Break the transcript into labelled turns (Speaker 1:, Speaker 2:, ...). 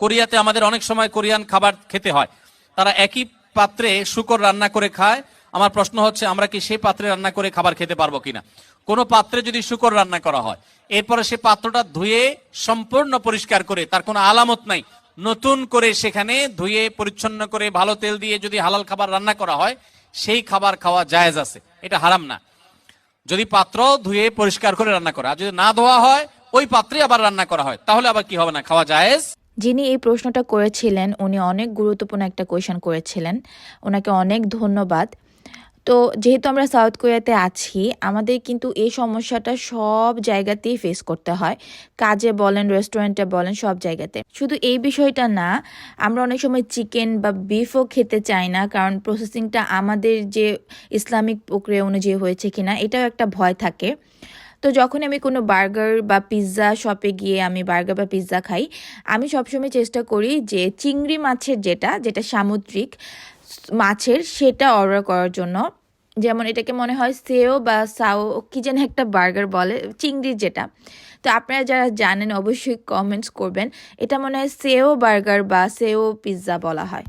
Speaker 1: কোরিয়াতে আমাদের অনেক সময় কোরিয়ান খাবার খেতে হয়। তারা একই পাত্রে শুকর রান্না করে খায়। আমার প্রশ্ন হচ্ছে, আমরা কি সেই পাত্রে রান্না করে খাবার খেতে পারব কিনা? কোন পাত্রে যদি শুকর রান্না করা হয়, এরপরে সে পাত্রটা ধুয়ে সম্পূর্ণ পরিষ্কার করে, তার কোনো আলামত নাই, নতুন করে সেখানে ধুয়ে, পরিচ্ছন্ন করে, ভালো তেল দিয়ে যদি হালাল খাবার রান্না করা হয়, সেই খাবার খাওয়া জায়েজ আছে। এটা হারাম না। যদি পাত্র ধুয়ে পরিষ্কার করে রান্না করা যদি না ধোয়া হয়, ওই পাত্রে আবার রান্না করা হয়, তাহলে আবার কি হবে না? খাওয়া জায়েজ?
Speaker 2: যিনি এই প্রশ্নটা করেছিলেন, উনি অনেক গুরুত্বপূর্ণ একটা কোয়েশন করেছিলেন। ওনাকে অনেক ধন্যবাদ। তো যেহেতু আমরা সাউথ কোরিয়াতে আছি, আমাদের কিন্তু এই সমস্যাটা সব জায়গাতেই ফেস করতে হয়। কাজে বলেন রেস্টুরেন্টে বলেন, সব জায়গাতে। শুধু এই বিষয়টা না, আমরা অনেক সময় চিকেন বা বিফও খেতে চাই না, কারণ প্রসেসিংটা আমাদের যে ইসলামিক প্রক্রিয়া অনুযায়ী হয়েছে কিনা, এটাও একটা ভয় থাকে। তো যখন আমি কোনো বার্গার বা পিৎজা শপে গিয়ে আমি বার্গার বা পিৎজা খাই, আমি সবসময় চেষ্টা করি যে চিংড়ি মাছের যেটা যেটা সামুদ্রিক মাছের, সেটা অর্ডার করার জন্য। যেমন এটাকে মনে হয় সেও বা সাও, কি যেন একটা বার্গার বলে চিংড়ির যেটা। তো আপনারা যারা জানেন অবশ্যই কমেন্টস করবেন। এটা মনে হয় সেও বার্গার বা সেও পিৎজা বলা হয়।